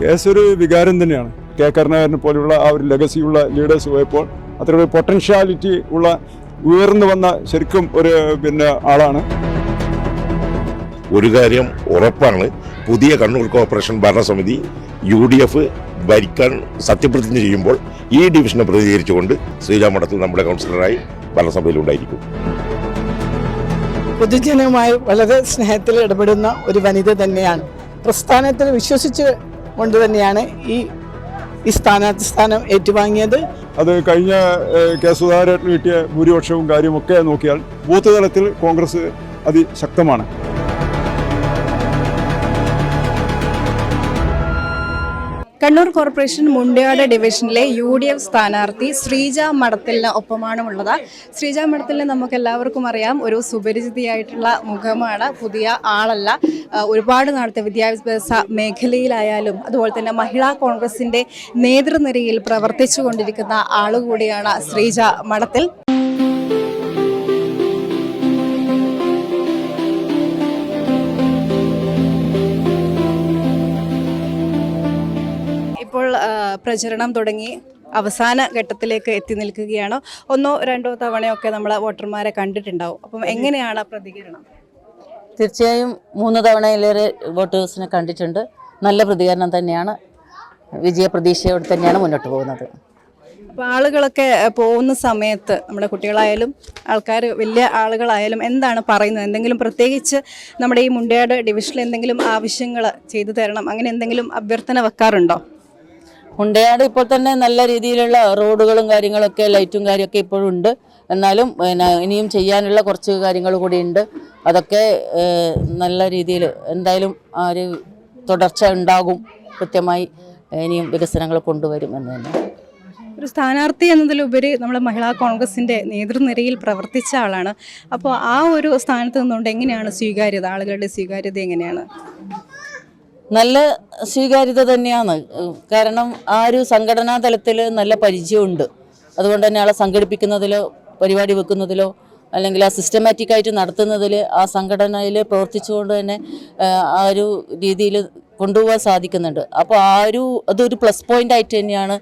Case ഒരു വികാരം തന്നെയാണ്. കെ. കരുണാകരനെ പോലെയുള്ള ആ ഒരു ലെഗസിയുള്ള ലീഡേഴ്സ് പോയപ്പോൾ അത്ര പൊട്ടൻഷ്യാലിറ്റി ഉള്ള ഉയർന്നു വന്ന ശരിക്കും ഒരു പിന്നെ ആളാണ്. ഒരു കാര്യം ഉറപ്പാണ്. പുതിയ കണ്ണൂർ കോർപ്പറേഷൻ ഭരണസമിതി യു ഡി എഫ് ഭരിക്കാൻ സത്യപ്രതിജ്ഞ ചെയ്യുമ്പോൾ ഈ ഡിവിഷനെ പ്രതികരിച്ചുകൊണ്ട് ശ്രീരാമഠത്തിൽ നമ്മുടെ കൗൺസിലറായി ഭരണസഭയിൽ ഉണ്ടായിരിക്കും പൊതുജനവുമായി വളരെ സ്നേഹത്തിൽ ഇടപെടുന്ന ഒരു വനിത തന്നെയാണ്. പ്രസ്ഥാനത്തിൽ വിശ്വസിച്ച് കൊണ്ട് തന്നെയാണ് ഈ ഈ സ്ഥാനാർത്ഥി സ്ഥാനം ഏറ്റുവാങ്ങിയത്. അത് കഴിഞ്ഞ കെ സുധാകരന് കിട്ടിയ ഭൂരിപക്ഷവും കാര്യമൊക്കെ നോക്കിയാൽ ബൂത്ത് തലത്തിൽ കോൺഗ്രസ് അതിശക്തമാണ്. കണ്ണൂർ കോർപ്പറേഷൻ മുണ്ടയാട് ഡിവിഷനിലെ യു ഡി എഫ് സ്ഥാനാർത്ഥി ശ്രീജ മഠത്തിലിന് ഒപ്പമാണ് ഉള്ളത് ശ്രീജ മഠത്തലിനെ നമുക്ക് എല്ലാവർക്കും അറിയാം ഒരു സുപരിചിതിയായിട്ടുള്ള മുഖമാണ്. പുതിയ ആളല്ല. ഒരുപാട് നാളത്തെ വിദ്യാഭ്യാസ മേഖലയിലായാലും അതുപോലെ തന്നെ മഹിളാ കോൺഗ്രസിന്റെ നേതൃനിരയിൽ പ്രവർത്തിച്ചു കൊണ്ടിരിക്കുന്ന ആളുകൂടിയാണ് ശ്രീജ മഠത്തിൽ ഇപ്പോൾ പ്രചരണം തുടങ്ങി അവസാന ഘട്ടത്തിലേക്ക് എത്തി നിൽക്കുകയാണ്. ഒന്നോ രണ്ടോ തവണയൊക്കെ നമ്മൾ വോട്ടർമാരെ കണ്ടിട്ടുണ്ടാവും. അപ്പം എങ്ങനെയാണ് പ്രതികരണം? തീർച്ചയായും മൂന്ന് തവണയിലേറെ വോട്ടേഴ്സിനെ കണ്ടിട്ടുണ്ട്. നല്ല പ്രതികരണം തന്നെയാണ്. വിജയപ്രതീക്ഷയോടെ തന്നെയാണ് മുന്നോട്ട് പോകുന്നത്. അപ്പോൾ ആളുകളൊക്കെ പോകുന്ന സമയത്ത് നമ്മുടെ കുട്ടികളായാലും ആൾക്കാർ വലിയ ആളുകളായാലും എന്താണ് പറയുന്നത്? എന്തെങ്കിലും പ്രത്യേകിച്ച് നമ്മുടെ ഈ മുണ്ടയാട് ഡിവിഷനിൽ എന്തെങ്കിലും ആവശ്യങ്ങൾ ചെയ്തു തരണം അങ്ങനെ എന്തെങ്കിലും അഭ്യർത്ഥന വെക്കാറുണ്ടോ? മുണ്ടയാട് ഇപ്പോൾ തന്നെ നല്ല രീതിയിലുള്ള റോഡുകളും കാര്യങ്ങളൊക്കെ ലൈറ്റും കാര്യമൊക്കെ ഇപ്പോഴും ഉണ്ട്. എന്നാലും പിന്നെ ഇനിയും ചെയ്യാനുള്ള കുറച്ച് കാര്യങ്ങൾ കൂടിയുണ്ട് അതൊക്കെ നല്ല രീതിയിൽ എന്തായാലും ആ ഒരു തുടർച്ച ഉണ്ടാകും. കൃത്യമായി ഇനിയും വികസനങ്ങൾ കൊണ്ടുവരും എന്ന് തന്നെ. ഒരു സ്ഥാനാർത്ഥി എന്നതിലുപരി നമ്മൾ മഹിളാ കോൺഗ്രസിന്റെ നേതൃനിരയിൽ പ്രവർത്തിച്ച ആളാണ്. അപ്പോൾ ആ ഒരു സ്ഥാനത്ത് നിന്നുകൊണ്ട് എങ്ങനെയാണ് സ്വീകാര്യത ആളുകളുടെ സ്വീകാര്യത എങ്ങനെയാണ്? നല്ല സ്വീകാര്യത തന്നെയാണ്. കാരണം ആ ഒരു സംഘടനാ തലത്തിൽ നല്ല പരിചയമുണ്ട്. അതുകൊണ്ട് തന്നെ ആളെ സംഘടിപ്പിക്കുന്നതിലോ പരിപാടി വെക്കുന്നതിലോ അല്ലെങ്കിൽ ആ സിസ്റ്റമാറ്റിക് ആയിട്ട് നടത്തുന്നതിൽ ആ സംഘടനയിൽ പ്രവർത്തിച്ചുകൊണ്ട് തന്നെ ആ ഒരു രീതിയിൽ കൊണ്ടുപോകാൻ സാധിക്കുന്നുണ്ട്. അപ്പോൾ ആ ഒരു അതൊരു പ്ലസ് പോയിന്റ് ആയിട്ട് തന്നെയാണ്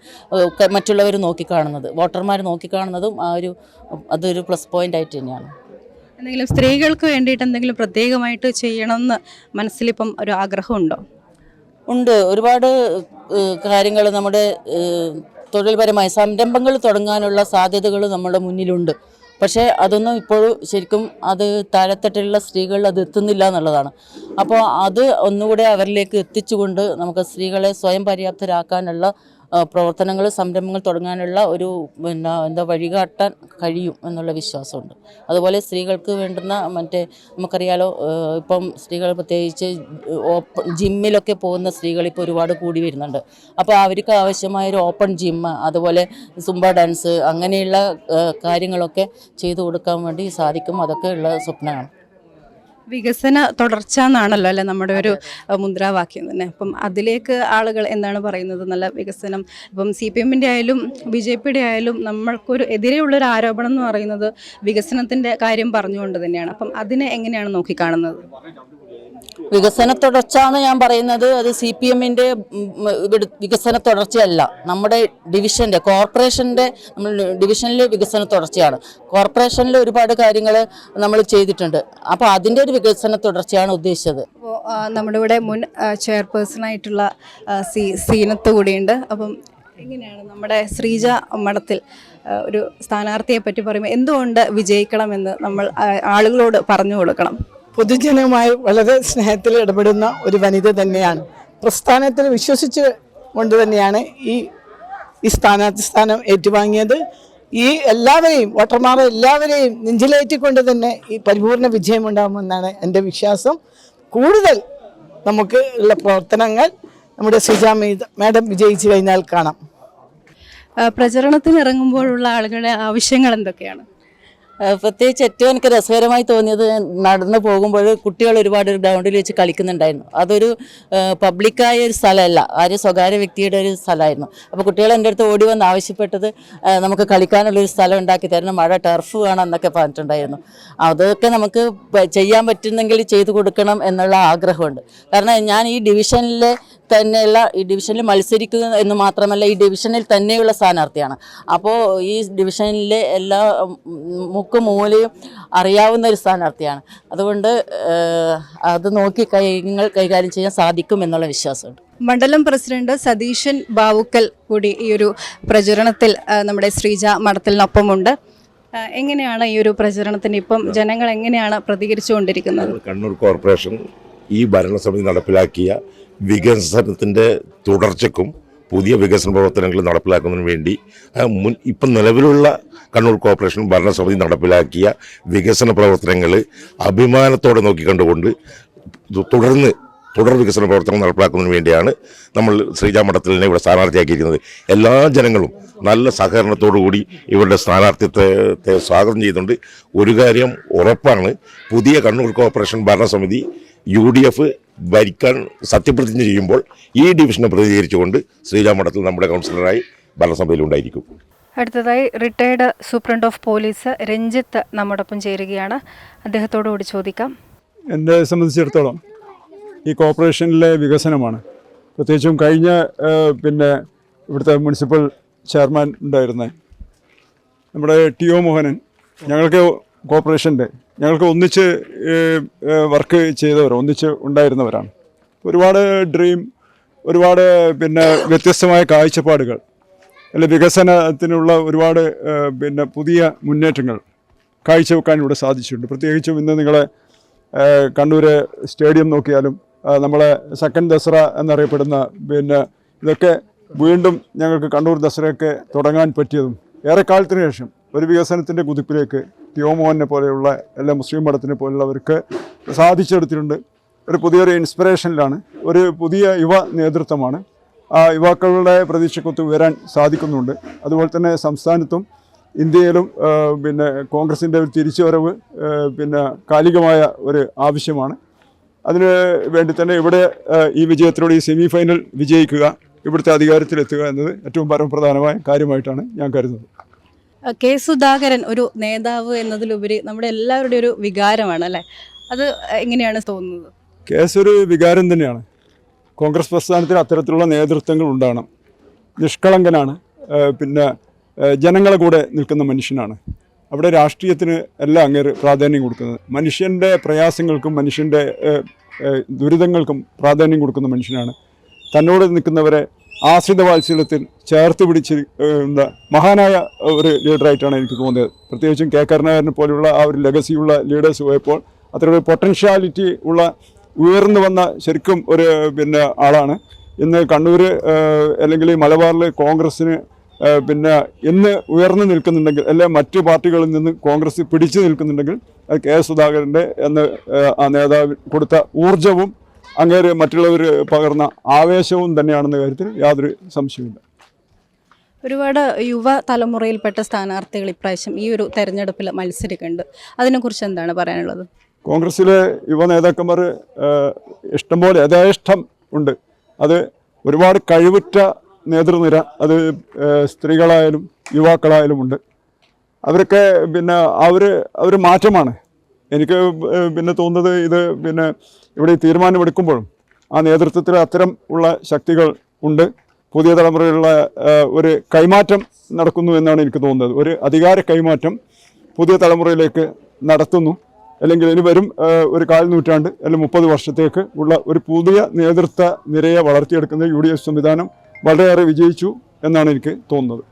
മറ്റുള്ളവർ നോക്കിക്കാണുന്നത്. വോട്ടർമാർ നോക്കിക്കാണുന്നതും ആ ഒരു അതൊരു പ്ലസ് പോയിന്റ് ആയിട്ട് തന്നെയാണ്. എന്തെങ്കിലും സ്ത്രീകൾക്ക് വേണ്ടിയിട്ട് എന്തെങ്കിലും പ്രത്യേകമായിട്ട് ചെയ്യണമെന്ന് മനസ്സിലിപ്പം ഒരു ആഗ്രഹമുണ്ടോ? ഉണ്ട്. ഒരുപാട് കാര്യങ്ങൾ നമ്മുടെ തൊഴിൽപരമായ സംരംഭങ്ങൾ തുടങ്ങാനുള്ള സാധ്യതകൾ നമ്മുടെ മുന്നിലുണ്ട്. പക്ഷേ അതൊന്നും ഇപ്പോഴും ശരിക്കും അത് താഴെത്തട്ടിലുള്ള സ്ത്രീകൾ അത് എത്തുന്നില്ല എന്നുള്ളതാണ്. അപ്പോൾ അത് ഒന്നുകൂടെ അവരിലേക്ക് എത്തിച്ചുകൊണ്ട് നമുക്ക് സ്ത്രീകളെ സ്വയം പര്യാപ്തരാക്കാനുള്ള പ്രവർത്തനങ്ങൾ സംരംഭങ്ങൾ തുടങ്ങാനുള്ള ഒരു പിന്നെ എന്താ വഴികാട്ടാൻ കഴിയും എന്നുള്ള വിശ്വാസമുണ്ട്. അതുപോലെ സ്ത്രീകൾക്ക് വേണ്ടുന്ന മറ്റേ നമുക്കറിയാലോ ഇപ്പം സ്ത്രീകൾ പ്രത്യേകിച്ച് ഓപ്പൺ ജിമ്മിലൊക്കെ പോകുന്ന സ്ത്രീകൾ ഇപ്പോൾ ഒരുപാട് കൂടി വരുന്നുണ്ട്. അപ്പോൾ അവർക്ക് ആവശ്യമായ ഒരു ഓപ്പൺ ജിം അതുപോലെ സുംബ ഡാൻസ് അങ്ങനെയുള്ള കാര്യങ്ങളൊക്കെ ചെയ്തു കൊടുക്കാൻ വേണ്ടി സാധിക്കും. അതൊക്കെ ഉള്ള സ്വപ്നമാണ്. വികസന തുടർച്ച എന്നാണല്ലോ അല്ലെ നമ്മുടെ ഒരു മുദ്രാവാക്യം തന്നെ. അപ്പം അതിലേക്ക് ആളുകൾ എന്താണ് പറയുന്നത്? നല്ല വികസനം. ഇപ്പം സി പി എമ്മിന്റെ ആയാലും ബി ജെ പിയുടെ ആയാലും നമ്മൾക്കൊരു എതിരെയുള്ളൊരു ആരോപണം എന്ന് പറയുന്നത് വികസനത്തിന്റെ കാര്യം പറഞ്ഞുകൊണ്ട് തന്നെയാണ്. അപ്പം അതിനെ എങ്ങനെയാണ് നോക്കിക്കാണുന്നത്? വികസന തുടർച്ച എന്ന് ഞാൻ പറയുന്നത്. അത് സി പി എമ്മിന്റെ വികസന തുടർച്ചയല്ല നമ്മുടെ ഡിവിഷന്റെ കോർപ്പറേഷന്റെ നമ്മൾ ഡിവിഷനിലെ വികസന തുടർച്ചയാണ് കോർപ്പറേഷനിൽ ഒരുപാട് കാര്യങ്ങൾ നമ്മൾ ചെയ്തിട്ടുണ്ട്. അപ്പോൾ അതിന്റെ ഒരു വികസന തുടർച്ചയാണ് ഉദ്ദേശിച്ചത് അപ്പോൾ നമ്മുടെ ഇവിടെ മുൻ ചെയർപേഴ്സണായിട്ടുള്ള സി സീനത്ത് കൂടിയുണ്ട്. അപ്പം എങ്ങനെയാണ് നമ്മുടെ ശ്രീജ മഠത്തിൽ ഒരു സ്ഥാനാർത്ഥിയെ പറ്റി പറയുമ്പോൾ എന്തുകൊണ്ട് വിജയിക്കണമെന്ന് നമ്മൾ ആളുകളോട് പറഞ്ഞു കൊടുക്കണം? പൊതുജനവുമായി വളരെ സ്നേഹത്തിൽ ഇടപെടുന്ന ഒരു വനിത തന്നെയാണ്. പ്രസ്ഥാനത്തിൽ വിശ്വസിച്ച് കൊണ്ട് തന്നെയാണ് ഈ ഈ സ്ഥാനാർത്ഥി സ്ഥാനം ഏറ്റുവാങ്ങിയത്. ഈ എല്ലാവരെയും വോട്ടർമാരെ എല്ലാവരെയും നെഞ്ചിലേറ്റിക്കൊണ്ട് തന്നെ ഈ പരിപൂർണ വിജയമുണ്ടാകുമെന്നാണ് എന്റെ വിശ്വാസം. കൂടുതൽ നമുക്ക് ഉള്ള പ്രവർത്തനങ്ങൾ നമ്മുടെ ശ്രീജാ മേഡം വിജയിച്ചു കഴിഞ്ഞാൽ കാണാം. പ്രചരണത്തിനിറങ്ങുമ്പോഴുള്ള ആളുകളുടെ ആവശ്യങ്ങൾ എന്തൊക്കെയാണ്? പ്രത്യേകിച്ച് ഏറ്റവും എനിക്ക് രസകരമായി തോന്നിയത് നടന്നു പോകുമ്പോൾ കുട്ടികൾ ഒരുപാട് ഗ്രൗണ്ടിൽ വെച്ച് കളിക്കുന്നുണ്ടായിരുന്നു. അതൊരു പബ്ലിക്കായ ഒരു സ്ഥലമല്ല. ആരും സ്വകാര്യ വ്യക്തിയുടെ ഒരു സ്ഥലമായിരുന്നു. അപ്പോൾ കുട്ടികൾ എന്റെ അടുത്ത് ഓടി വന്ന് ആവശ്യപ്പെട്ടത് നമുക്ക് കളിക്കാനുള്ളൊരു സ്ഥലം ഉണ്ടാക്കി തരണം. മഴ ടർഫ് വേണം എന്നൊക്കെ പറഞ്ഞിട്ടുണ്ടായിരുന്നു. അതൊക്കെ നമുക്ക് ചെയ്യാൻ പറ്റുന്നെങ്കിൽ ചെയ്തു കൊടുക്കണം എന്നുള്ള ആഗ്രഹമുണ്ട്. കാരണം ഞാൻ ഈ ഡിവിഷനിലെ തന്നെയുള്ള ഈ ഡിവിഷനിൽ മത്സരിക്കുക എന്ന് മാത്രമല്ല ഈ ഡിവിഷനിൽ തന്നെയുള്ള സ്ഥാനാർത്ഥിയാണ്. അപ്പോൾ ഈ ഡിവിഷനിലെ എല്ലാ മുക്കും മൂലയും അറിയാവുന്ന ഒരു സ്ഥാനാർത്ഥിയാണ്. അതുകൊണ്ട് അത് നോക്കി കാര്യങ്ങൾ കൈകാര്യം ചെയ്യാൻ സാധിക്കും എന്നുള്ള വിശ്വാസമുണ്ട്. മണ്ഡലം പ്രസിഡന്റ് സതീശൻ ബാവുക്കൽ കൂടി ഈ ഒരു പ്രചരണത്തിൽ നമ്മുടെ ശ്രീജ മഠത്തിനൊപ്പമുണ്ട്. എങ്ങനെയാണ് ഈ ഒരു പ്രചരണത്തിന് ഇപ്പം ജനങ്ങൾ എങ്ങനെയാണ് പ്രതികരിച്ചുകൊണ്ടിരിക്കുന്നത്? കണ്ണൂർ കോർപ്പറേഷൻ ഈ ഭരണസമിതി നടപ്പിലാക്കിയ വികസനത്തിന്റെ തുടർച്ചയ്ക്കും പുതിയ വികസന പ്രവർത്തനങ്ങൾ നടപ്പിലാക്കുന്നതിന് വേണ്ടി മുൻ ഇപ്പം നിലവിലുള്ള കണ്ണൂർ കോർപ്പറേഷൻ ഭരണസമിതി നടപ്പിലാക്കിയ വികസന പ്രവർത്തനങ്ങൾ അഭിമാനത്തോടെ നോക്കിക്കണ്ടുകൊണ്ട് തുടർന്ന് തുടർ വികസന പ്രവർത്തനങ്ങൾ നടപ്പിലാക്കുന്നതിന് വേണ്ടിയാണ് നമ്മൾ ശ്രീജാ മഠത്തിലിനെ ഇവിടെ സ്ഥാനാർത്ഥിയാക്കിയിരിക്കുന്നത്. എല്ലാ ജനങ്ങളും നല്ല സഹകരണത്തോടു കൂടി ഇവരുടെ സ്ഥാനാർത്ഥിത്വത്തെ സ്വാഗതം ചെയ്തുകൊണ്ട് ഒരു കാര്യം ഉറപ്പാണ്. പുതിയ കണ്ണൂർ കോർപ്പറേഷൻ ഭരണസമിതി യു ഡി എഫ് ഭരിക്കാൻ സത്യപ്രതിജ്ഞ ചെയ്യുമ്പോൾ ഈ ഡിവിഷനെ പ്രതികരിച്ചുകൊണ്ട് ശ്രീരാം മഠത്തിൽ നമ്മുടെ കൗൺസിലറായി ഭരണസഭയിൽ ഉണ്ടായിരിക്കും അടുത്തതായി retired superintendent of police Ranjith നമ്മോടൊപ്പം ചേരുകയാണ്. അദ്ദേഹത്തോടുകൂടി ചോദിക്കാം. എന്നെ സംബന്ധിച്ചിടത്തോളം ഈ കോർപ്പറേഷനിലെ വികസനമാണ്. പ്രത്യേകിച്ചും കഴിഞ്ഞ പിന്നെ ഇവിടുത്തെ മുനിസിപ്പൽ ചെയർമാൻ ഉണ്ടായിരുന്ന നമ്മുടെ ടി ഒ മോഹനൻ ഞങ്ങൾക്ക് കോർപ്പറേഷന്റെ ഞങ്ങൾക്ക് ഒന്നിച്ച് വർക്ക് ചെയ്തവർ ഒന്നിച്ച് ഉണ്ടായിരുന്നവരാണ്. ഒരുപാട് ഡ്രീം ഒരുപാട് പിന്നെ വ്യത്യസ്തമായ കാഴ്ചപ്പാടുകൾ അല്ലെ വികസനത്തിനുള്ള ഒരുപാട് പിന്നെ പുതിയ മുന്നേറ്റങ്ങൾ കാഴ്ചവെക്കാൻ ഇവിടെ സാധിച്ചിട്ടുണ്ട്. പ്രത്യേകിച്ചും ഇന്ന് നിങ്ങളെ കണ്ണൂർ സ്റ്റേഡിയം നോക്കിയാലും നമ്മളെ സെക്കൻഡ് ദസറ എന്നറിയപ്പെടുന്ന പിന്നെ ഇതൊക്കെ വീണ്ടും ഞങ്ങൾക്ക് കണ്ണൂർ ദസറയൊക്കെ തുടങ്ങാൻ പറ്റിയതും ഏറെക്കാലത്തിന് ശേഷം ഒരു വികസനത്തിന്റെ കുതിപ്പിലേക്ക് ടിയോമോഹനെ പോലെയുള്ള എല്ലാ മുസ്ലിം മഠത്തിനെ പോലുള്ളവർക്ക് സാധിച്ചെടുത്തിട്ടുണ്ട്. ഒരു പുതിയൊരു ഇൻസ്പിറേഷനിലാണ്. ഒരു പുതിയ യുവ നേതൃത്വമാണ്. ആ യുവാക്കളുടെ പ്രതീക്ഷക്കൊത്ത് ഉയരാൻ സാധിക്കുന്നുണ്ട്. അതുപോലെ തന്നെ സംസ്ഥാനത്തും ഇന്ത്യയിലും പിന്നെ കോൺഗ്രസിന്റെ ഒരു തിരിച്ചുവരവ് വരവ് പിന്നെ കാലികമായ ഒരു ആവശ്യമാണ്. അതിന് വേണ്ടി തന്നെ ഇവിടെ ഈ വിജയത്തിലൂടെ ഈ സെമി ഫൈനൽ വിജയിക്കുക ഇവിടുത്തെ അധികാരത്തിലെത്തുക എന്നത് ഏറ്റവും പരമപ്രധാനമായ കാര്യമായിട്ടാണ് ഞാൻ കരുതുന്നത്. കെ സുധാകരൻ ഒരു നേതാവ് എന്നതിലുപരി നമ്മുടെ എല്ലാവരുടെയും ഒരു വികാരമാണ് അല്ലേ? അത് എങ്ങനെയാണ് തോന്നുന്നത്? കേസ് ഒരു വികാരം തന്നെയാണ്. കോൺഗ്രസ് പ്രസ്ഥാനത്തിന് അത്തരത്തിലുള്ള നേതൃത്വങ്ങൾ ഉണ്ടാകണം. നിഷ്കളങ്കനാണ് പിന്നെ ജനങ്ങളെ കൂടെ നിൽക്കുന്ന മനുഷ്യനാണ്. അവിടെ രാഷ്ട്രീയത്തിന് എല്ലാം അങ്ങേര് പ്രാധാന്യം കൊടുക്കുന്നത്. മനുഷ്യന്റെ പ്രയാസങ്ങൾക്കും മനുഷ്യന്റെ ദുരിതങ്ങൾക്കും പ്രാധാന്യം കൊടുക്കുന്ന മനുഷ്യനാണ്. തന്നോട് നിൽക്കുന്നവരെ ആശ്രിത വാത്സല്യത്തിൽ ചേർത്ത് പിടിച്ച് എന്താ മഹാനായ ഒരു ലീഡറായിട്ടാണ് എനിക്ക് തോന്നിയത്. പ്രത്യേകിച്ചും കെ. കരുണാകരനെ പോലെയുള്ള ആ ഒരു ലെഗസിയുള്ള ലീഡേഴ്സ് പോയപ്പോൾ അത്തരമൊരു പൊട്ടൻഷ്യാലിറ്റി ഉള്ള ഉയർന്നു വന്ന ശരിക്കും ഒരു പിന്നെ ആളാണ്. ഇന്ന് കണ്ണൂർ അല്ലെങ്കിൽ മലബാറിൽ കോൺഗ്രസ്സിന് പിന്നെ ഇന്ന് ഉയർന്നു നിൽക്കുന്നുണ്ടെങ്കിൽ അല്ലെ മറ്റു പാർട്ടികളിൽ നിന്ന് കോൺഗ്രസ് പിടിച്ചു നിൽക്കുന്നുണ്ടെങ്കിൽ കെ. എസ് സുധാകരന്റെ എന്ന് ആ നേതാവ് കൊടുത്ത ഊർജവും അങ്ങേര് മറ്റുള്ളവർ പകർന്ന ആവേശവും തന്നെയാണെന്ന കാര്യത്തിൽ യാതൊരു സംശയമില്ല ഒരുപാട് യുവ തലമുറയിൽപ്പെട്ട സ്ഥാനാർത്ഥികൾ ഇപ്രാവശ്യം ഈ ഒരു തെരഞ്ഞെടുപ്പിൽ മത്സരിക്കുന്നുണ്ട്. അതിനെക്കുറിച്ച് എന്താണ് പറയാനുള്ളത്? കോൺഗ്രസ്സിലെ യുവ നേതാക്കന്മാർ ഇഷ്ടംപോലെ യഥേഷ്ടം ഉണ്ട്. അത് ഒരുപാട് കഴിവുറ്റ നേതൃനിര അത് സ്ത്രീകളായാലും യുവാക്കളായാലും ഉണ്ട്. അവരൊക്കെ പിന്നെ അവർ അവർ മാറ്റമാണ്. എനിക്ക് പിന്നെ തോന്നുന്നത് ഇത് പിന്നെ ഇവിടെ തീരുമാനമെടുക്കുമ്പോഴും ആ നേതൃത്വത്തിൽ അത്തരം ഉള്ള ശക്തികൾ ഉണ്ട്. പുതിയ തലമുറയിലുള്ള ഒരു കൈമാറ്റം നടക്കുന്നു എന്നാണ് എനിക്ക് തോന്നുന്നത്. ഒരു അധികാര കൈമാറ്റം പുതിയ തലമുറയിലേക്ക് നടത്തുന്നു. അല്ലെങ്കിൽ ഇനി വരും ഒരു കാൽ നൂറ്റാണ്ട് അല്ലെങ്കിൽ മുപ്പത് വർഷത്തേക്ക് ഉള്ള ഒരു പുതിയ നേതൃത്വ നിരയെ വളർത്തിയെടുക്കുന്ന യു ഡി എഫ് സംവിധാനം വളരെയേറെ വിജയിച്ചു എന്നാണ് എനിക്ക് തോന്നുന്നത്.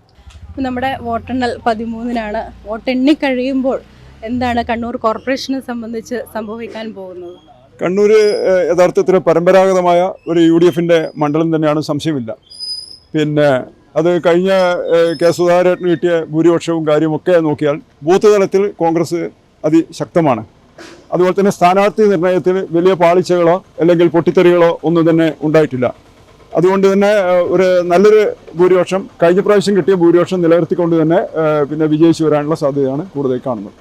നമ്മുടെ വോട്ടെണ്ണൽ പതിമൂന്നിനാണ് വോട്ടെണ്ണി കഴിയുമ്പോൾ എന്താണ് കണ്ണൂർ കോർപ്പറേഷനെ സംബന്ധിച്ച് സംഭവിക്കാൻ പോകുന്നത്? കണ്ണൂർ യഥാർത്ഥത്തിൽ പരമ്പരാഗതമായ ഒരു യു ഡി എഫിന്റെ മണ്ഡലം തന്നെയാണ് സംശയമില്ല. പിന്നെ അത് കഴിഞ്ഞ കെ സുധാകരന് കിട്ടിയ ഭൂരിപക്ഷവും കാര്യമൊക്കെ നോക്കിയാൽ ബൂത്ത് തലത്തിൽ കോൺഗ്രസ് അതിശക്തമാണ്. അതുപോലെ തന്നെ സ്ഥാനാർത്ഥി നിർണയത്തിൽ വലിയ പാളിച്ചകളോ അല്ലെങ്കിൽ പൊട്ടിത്തെറികളോ ഒന്നും തന്നെ ഉണ്ടായിട്ടില്ല. അതുകൊണ്ട് തന്നെ ഒരു നല്ലൊരു ഭൂരിപക്ഷം കഴിഞ്ഞ പ്രാവശ്യം കിട്ടിയ ഭൂരിപക്ഷം നിലനിർത്തിക്കൊണ്ട് തന്നെ പിന്നെ വിജയിച്ചു വരാനുള്ള സാധ്യതയാണ് കൂടുതൽ കാണുന്നത്.